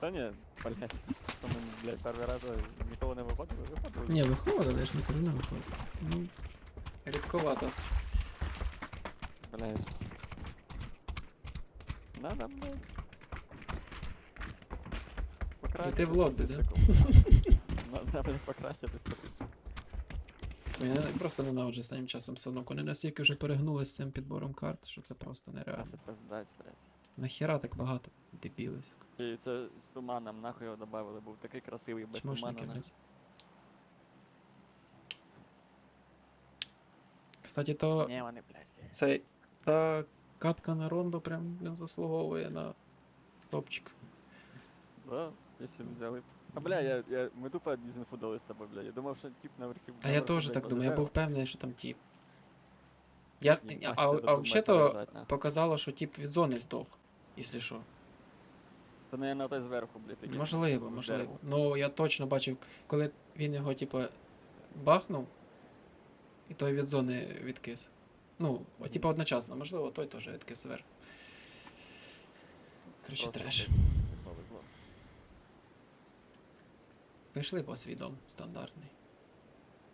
Та ні, блядь. То ми, блядь, перший раз е, ніколи не виходили, виходили. Ні, виходили, я ж кажу, не виходить. Ну, рідковато. Блядь. Надо, блядь. Зайти в лобі, да? статистику. Надо, блядь, покращити статистику. Я просто ненавиджу останнім часом все одно. Вони настільки вже перегнули з цим підбором карт, що це просто А нереально. це пиздець, блядь. Нахіра так багато дебіли. сука. І це з туманом, нахуй його добавили, був такий красивий без Чмошники, туману. нахуй. Кстати, то Ні, вони, блядь. цей та катка на рондо прям блін, заслуговує на топчик. Да, якщо б взяли. б. А бля, я, я, ми тупо дезінфудили з тобою, бля. Я думав, що тип на верхів. А я теж так думаю, я був впевнений, що там тіп. Я, а, а, а взагалі то показало, що тіп від зони здох, якщо що. Це, наверное, той зверху, блядь. такий. Можливо, можливо. Ну я точно бачив, коли він його, типу, бахнув, і той від зони відкис. Ну, о, типу одночасно, можливо, той теж відкис зверху. Просто, треш. блядь, Повезло. Пішли по свідом стандартний.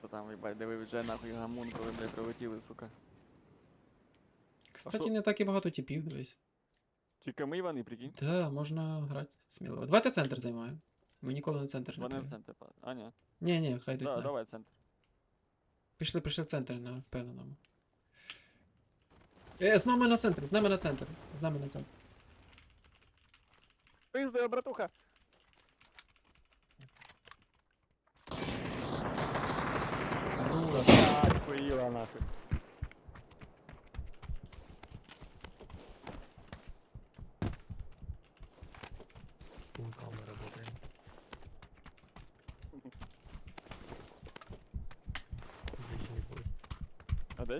То там, їбать, диви вже нахуй гамун, коли, блядь, прилетіли, сука. Кстати, що- не так і багато типів, дивись. Тільки ми вони, прикинь. Так, можна грати сміливо. Давайте центр займаємо. Ми ніколи на центр не Вони в центр падають. А, ні. Ні, ні, хай йдуть. Да, на. давай центр. Пішли, пішли в центр на впевненому. Е, з нами на центр, з нами на центр. З нами на центр. Пиздує, братуха! Рура. Ай, хуїла нахуй. Пулками работаем. Більше не буде.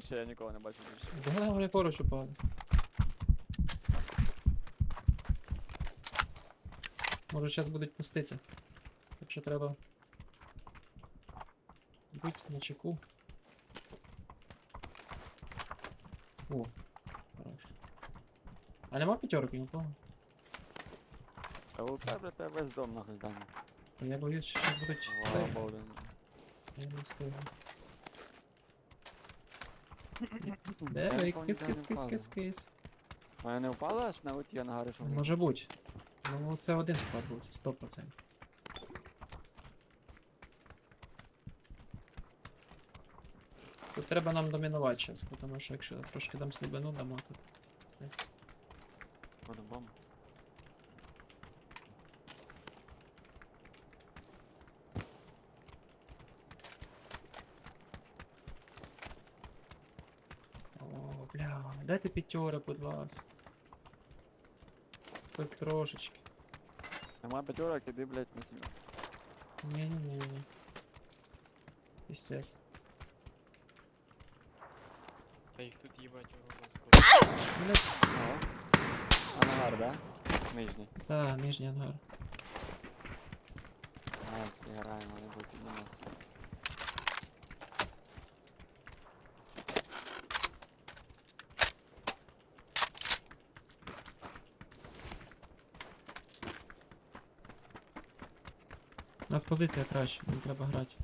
Ще я нікого не бачу більше. Да, вони поруч упали. Може зараз будуть пуститися. Так що треба. Бути на чеку. О, хорош. А нема п'ятерки нікого? А у тебе, тебе весь дом нахуй зданий. Я боюсь, що будуть. Вау. Я не встигну. Де? Кис, кис, кис, кис, кис. Мене не впала аж на оті ангари, що? Може бути. Ну це один склад був, це 100%. Тут треба нам домінувати зараз, тому що якщо трошки дам слабину, дамо тут. По-любому. дайте п'ятьорок, будь ласка. Хоч трошечки. Нема п'ятерок, іди, блядь, на сім'ю. Ні-ні-ні. Пістець. Та їх тут їбать обов'язково. Блять, Ага. Ангар, да? Нижній. та, нижній ангар. Найс, граємо, не буде підніматися. У нас позиція краще, нам треба грати.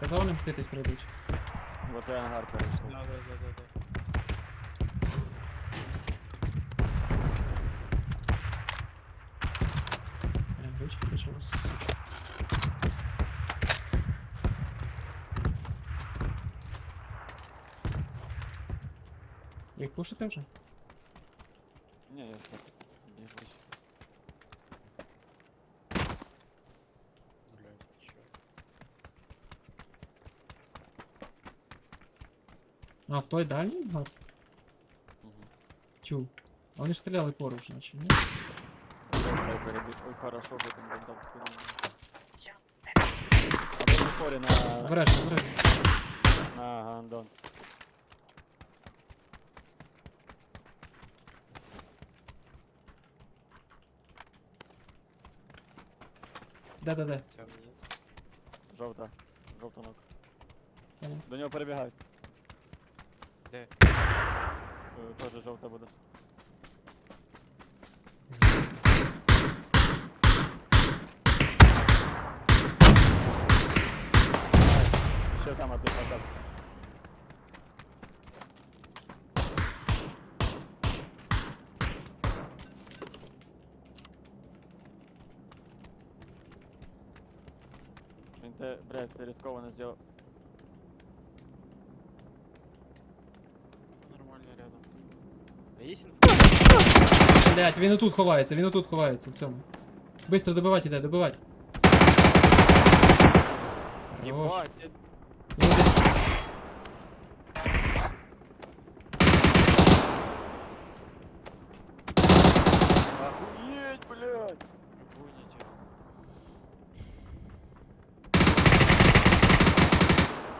Казав, не мститись прийдуть. Бо це ангар перейшли. Да, да, да, да, да. Прям ручки почали сучити. Їх пушити вже? Ні, я все. Біг вище просто. Блядь, чё. А, в той дальній гад? Угу. Тю. А вони ж стріляли поруч, наче, ні? Цей перебіг. Ой, хорошо, бо там бандом спину. А ви на форі на... Обережно, обережно. на гандон. Да-да-да. Це мені. Жовта. Жовта ног. Понял. До нього перебігають. Де? Е, Теж жовта буде. Ще там один подався. Він те, блядь, ти рискованно зробив. Нормально рядом. А є інфа? Блять, він отут ховається, він отут ховається в цьому. Быстро добивать іде, добивать. Хорош. Єбать, я- Він один- Охуеть, блядь! гоните.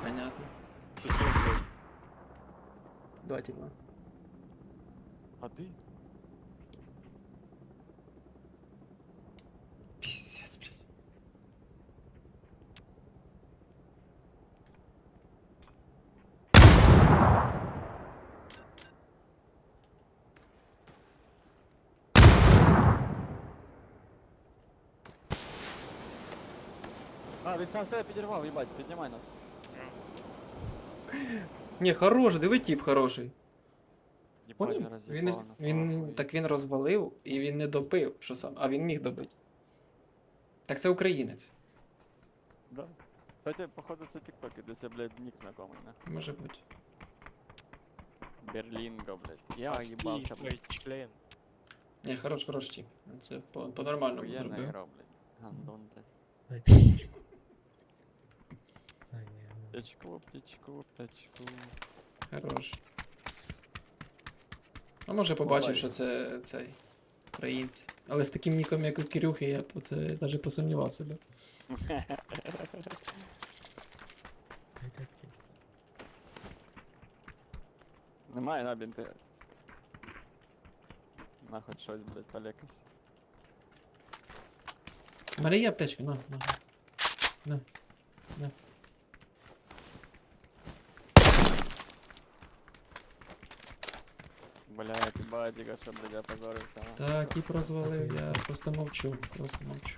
Понятно. Ти що, блядь? Два типа. А ти? Пиздец, блядь. А, він сам себе підірвав, їбать, піднімай нас. Не, хороший, диви тип хороший. Їбать, Поняв? не Він, нас. він, так він розвалив і він не допив, що сам, а він міг добити. Так це українець. Да. Кстати, походу це тіктоки, де це, блядь, нік знакомий, не? Може бути. Берлінго, блядь. Я їбався, блядь. той член. Не, хорош, хорош тип. Це по- по-нормальному Охуєнна зробив. гра, блядь. Гандон, блядь. Птичку, птичку, птичку. Хорош. А може побачив, що це цей українці. Але з таким ніком, як у Кирюхи, я б це навіть дай птичку. Немає на бінти. На хоч щось, блядь, полякайся. У мене є аптечка, на, на. На. На. Блядь, їбать, тільки що, блядь, я позорився. Так, тип розвалив, я просто мовчу, просто мовчу.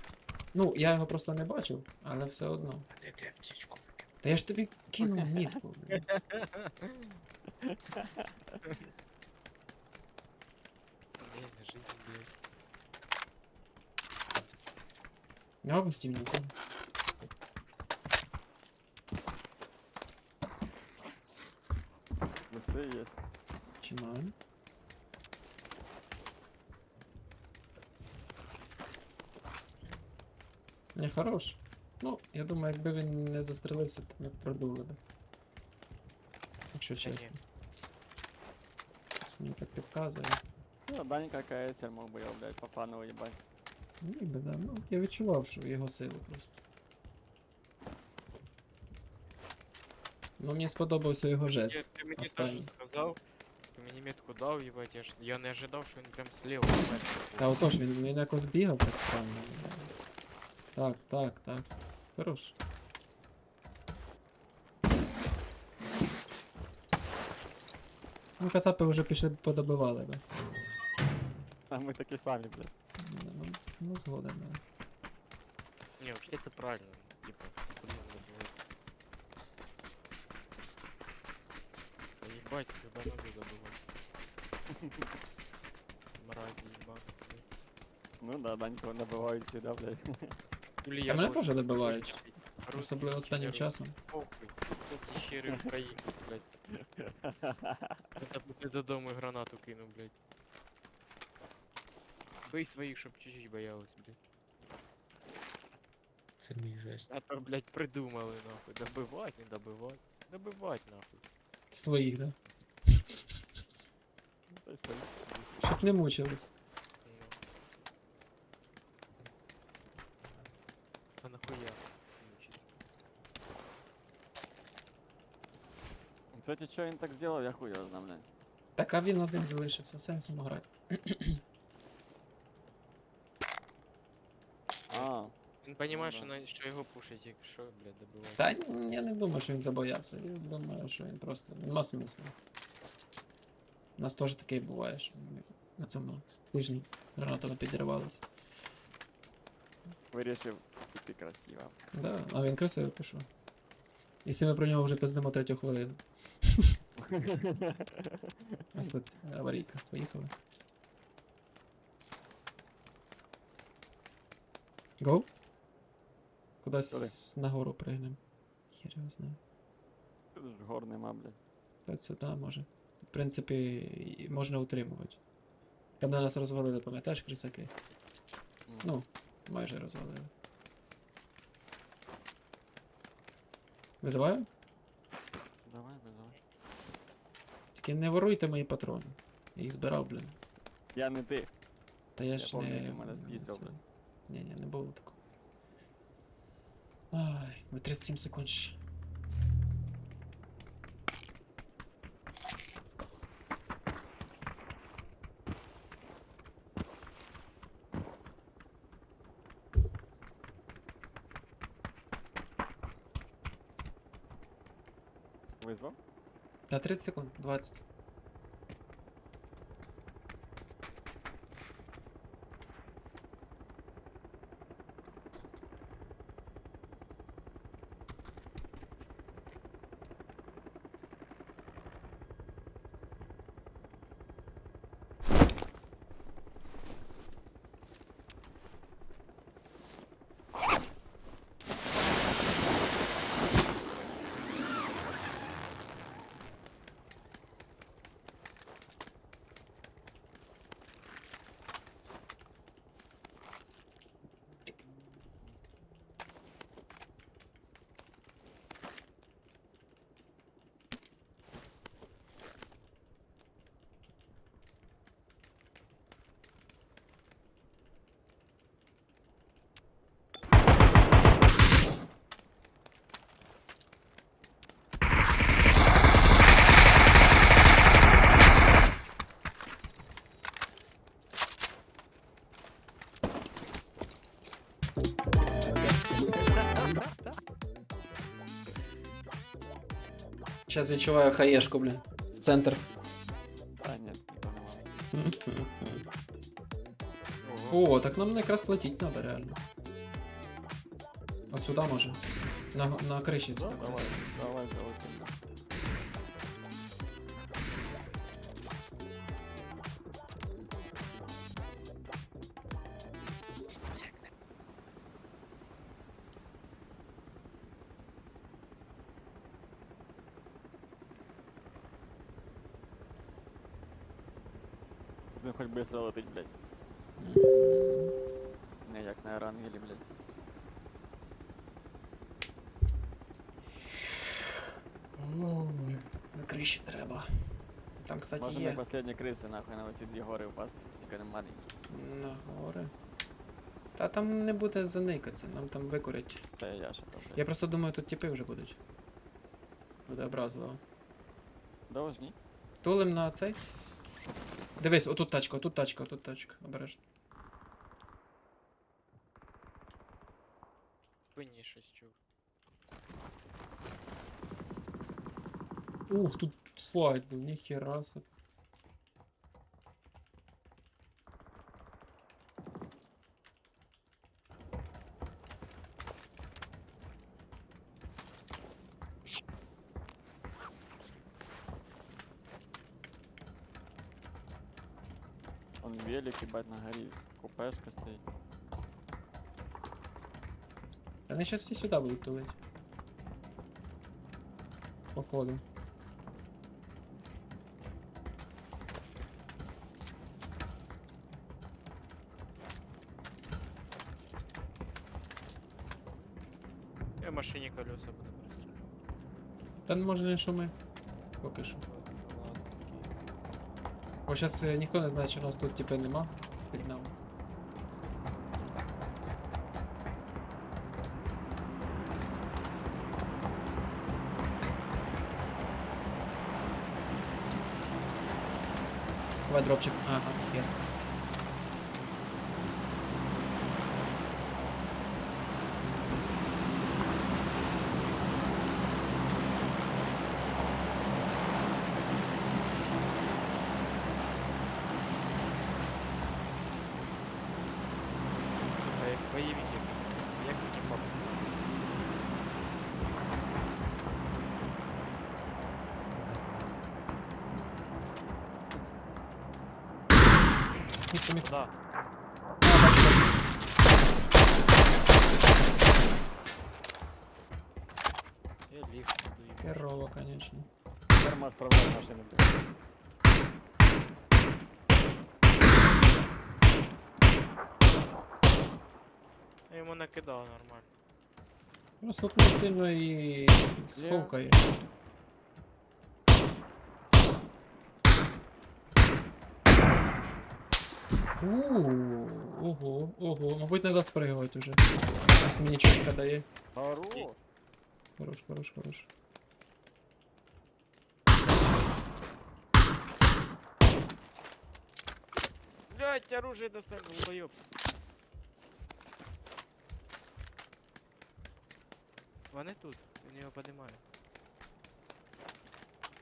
Ну, я його просто не бачив, але все одно. А де ти викинув? Та я ж тобі кинув мітку. блін. Семейная жизнь, блядь. Я постійно кинув. Листи є. Чимаю. Не хорош. Ну, я думаю, якби він не застрелився, то ми б продули би. Якщо чесно. Мені так підказує. Ну, Данька КСР мог би його, блядь, по фану їбать. Ні, би, да. Ну, я відчував, що його сили просто. Ну, мені сподобався його жест. Я- Ти мені останній. теж сказав, ти мені метку дав, їбать, я ж я не ожидав, що він прям слева помер. Та отож, він, він якось бігав так странно. Так, так, так. Хорош. Ну, кацапи вже пішли подобивали, да. А ми такі самі, блядь. Ну, ну, ну згоден, да. Не, вообще це правильно. Типа, куди не було. Та їбать, всегда надо забывать. Мрази, ебаные. Ну да, Даньку набивають сюди, блядь. Та мене теж добивають. Особливо останнім часом. Тут блядь. Я після додому гранату кину, блядь. Бий своїх, щоб чуть-чуть боялись, блядь. Це мій жест. А то, блядь, придумали, нахуй. Добивать, не добивать. Добивать, нахуй. Своїх, да. Щоб не мучились. Ну. А нахуя? мучиться? Кстати, що він так зробив, я хуй його знав, блядь. Так, а він один залишився, сенсом грати. А, Він розуміє, да. що, на- що його пушить, якщо, блядь, добиває. Та ні, я не думаю, що він забоявся. Я думаю, що він просто нема смисла. У нас теж таке буває, що ми на цьому тижні гранатами підірвалися. Вирішив піти красиво. Да, а він красиво пішов. Якщо ми про нього вже пиздимо третю хвилину. Ось тут аварійка. Поїхали. Гоу? Кудись нагору пригнем. Хер його ж гор нема, блядь. Та сюди може. В принципі, можна утримувати. Там на нас розвалили, пам'ятаєш, крисаки? М. Ну, майже розвалили. Визиваю? Давай, давай. Тільки не воруйте мої патрони. Я їх збирав, блін. Я не ти. Та я Я ж пам'ятаю, не. мене збісив, блін. Ні, ні, не було такого. Ай, ви 37 секунд ще. Визвав? Та 30 секунд, 20. Зараз відчуваю хаєшку, блін. В центр. А, ні, нікого нема. Ого. О, так нам якраз летіть треба, реально. От сюди може. На, на криші Да, сюди. давай, давай, Быстро блядь. Не як на Ерангелі, блядь. Ой, на криші треба. Там, кстати, Може є. ми последні криси нахуй на оці дві гори впасти, тільки не маленькі. На гори. Та там не буде заникатися, нам там викурять. Та я ще блядь. Я просто думаю, тут тіпи вже будуть. Буде образливо. Должні. Тулим на цей. Дивись, отут тачка, отут тачка, отут тачка. Обережно. Спині щось чув. Ух, тут флайт був, ніхера собі. Он велик, їбать, на горі. Купешка стоїть. Вони зараз всі сюди будуть тулити. Походу. Я в машині колеса буду просто. Та не може не шуми. Поки що. Бо зараз ніхто не знає, що нас тут типу нема під нами. Давай дропчик. Ага, хер. боєвики. Як мені папа? Мітко, мітко. Да. А, бачу, бачу. Я ліфт даю. Конечно. Тепер можеш машину. Я йому накидав нормально. Просто тут не сильно і сховкає. Ууу, ого, ого, мабуть, треба спригувати вже. Ось мені чітко дає. Хорош. Хорош, хорош, хорош. Блять, оружие достань, долбоёб. Вони тут, він його подимає.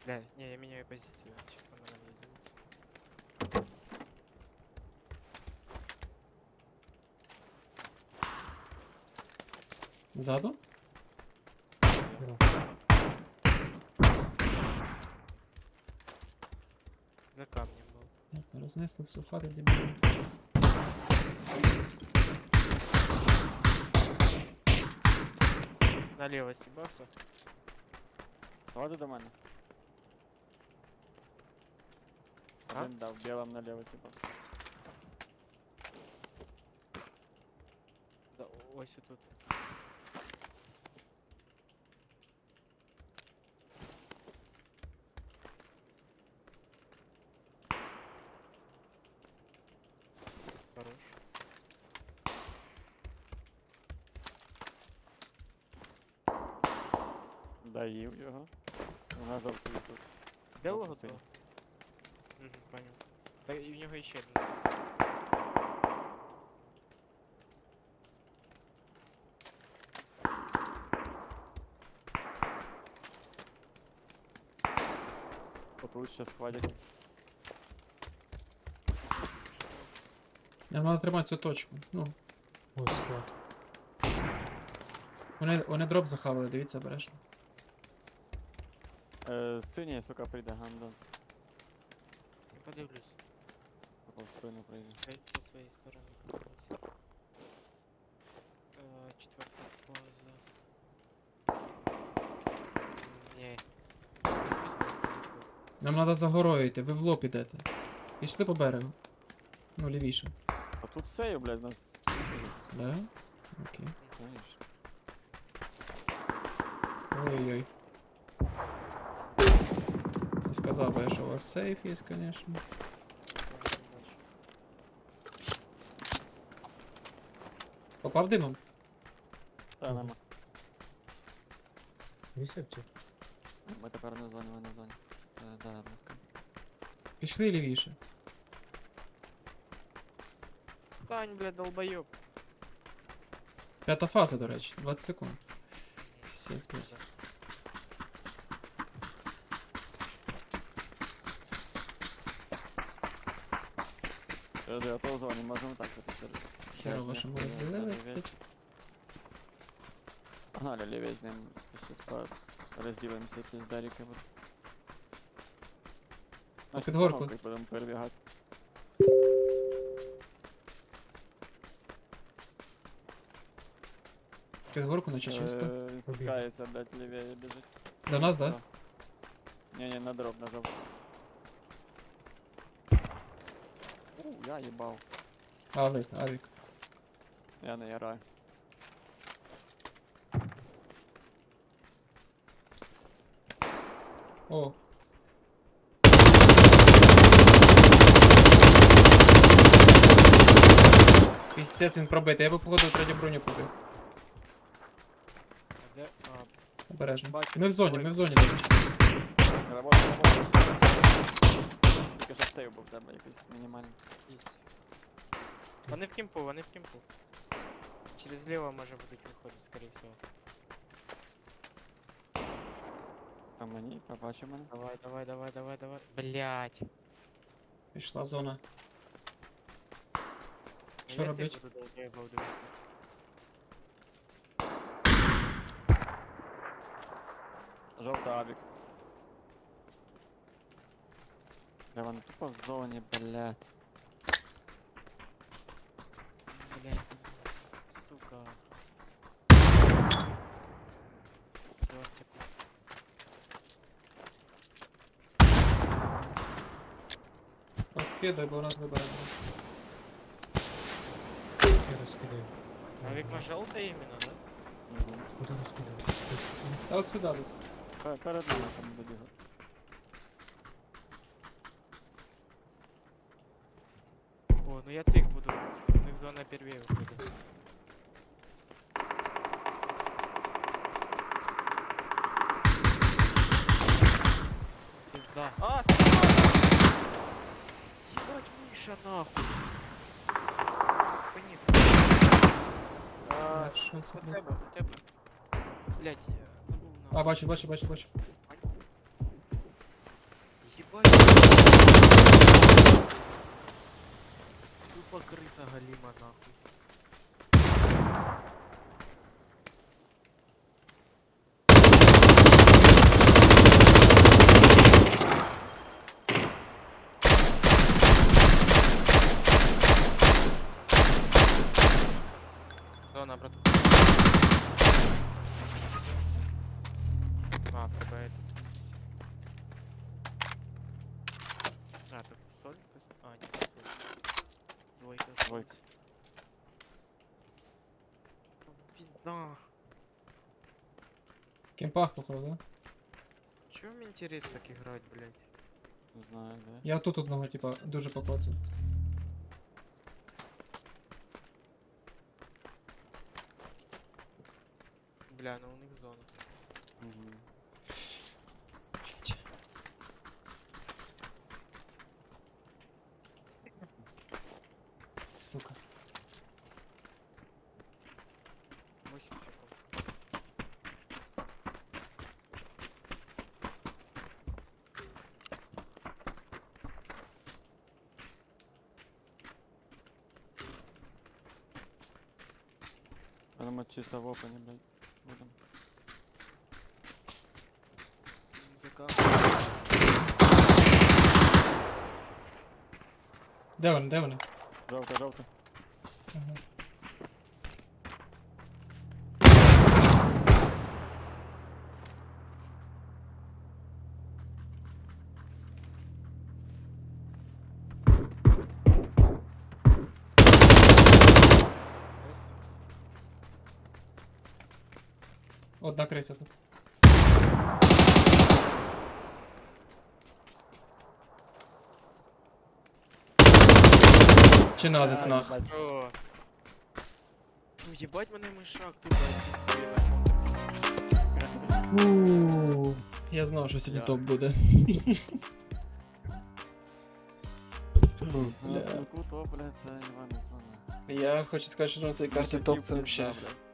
Бля, не, я міняю позицію, чекай, на мене дивиться. Ззаду? За Рознесли всю хату дебілі. Наліво сібався. Ходи до мене. А? Один дав, білим наліво сіпав. Да, ось тут. Доїв його. Вона жовтий тут. Белого синій. того? Угу, понял. Та і в нього ще один. Отут ще схватять. Нам треба тримати цю точку. Ну, Ось склад. вони, вони дроп захавали, дивіться обережно. Е, синій, сука, прийде гандон. Я подивлюсь. Або в спину прийде. Хай со своєї сторони подивлюсь. Е, Четверта фаза. Ні. Нам треба за горою йти, ви в лоб ідете. Пішли по берегу. Ну, лівіше. А тут сею, блядь, нас. Да? Окей. Знаєш. Ой-ой-ой. Не сказав би, я, що у вас сейф є, звісно. Попав димом? Та Мгм. нема. Висипці? Ми тепер на зоні, ми на зоні. Е, Да, будь ласка. Пішли лівіше. Стань, бля, долбоёб. П'ята фаза, до речі, 20 секунд. Сєць, блядь. Е, Да, то в зоні, можемо так тепер. Херово, що ми розділились. блядь. Погнали лівій з ним. Щас по... розділимося піздаріки. буде. А Наші під з горку? пановкою Будемо перебігати. Під горку наче чисто. Е, Він спускається, блядь, лівіє біжить. До нас, да? Ні, ні, на дроб нажав. У, я їбав. Авік, авік. Я не яраю. О. Піздець, він пробитий. Я би походу третю броню побив. Де? А, Обережно. Бачу. Ми в зоні, ми в зоні. Работа, работа. Чекай, сейв був в тебе якийсь Вони в кімпу, вони в кімпу. Через ліво може будуть виходити, скоріше всього. По мені, побачив мене. Давай, давай, давай, давай, давай. Блять. Пішла зона. Що робить? Жовта абік. Бля, вони тупо в зоні, блядь. Блядь. Сука. 20 секунд. Розкидай, бо нас виберемо. Я розкидаю. А вікно желтое іменно, да? Угу. Куди розкидаю? Та от сюди десь. Перед нами там добігав. О, ну я цих буду. У них зона первее виходить. Пизда. А, сюда! Ебать, Миша, нахуй. Вниз. А, Що це у тебе, у тебе. Блять, забув А, нахуй. бачу, бачу, бачу, бачу. Крыса галима нахуй. Кемпах, походу, да? Чего мне интересно так играть, блядь? Не знаю, де. Я тут одного, типа, дуже покоцав. Бля, ну у них зона. Угу. Думаю, чисто в опені, блядь. Будем. Языка. Де вони, де вони? Жовта, жовта. Одна криса тут. Чи назис нах? Блядь. О. Ну, ебать мене мишак тут блядь. Ууу, Я знав, що сьогодні Я- топ буде. Ну, Бля. Силку, то, блядь, це Іван, не знаю. Я хочу сказати, що на цій карті Мужиків топ це пизда, взагалі. блядь. Пісець.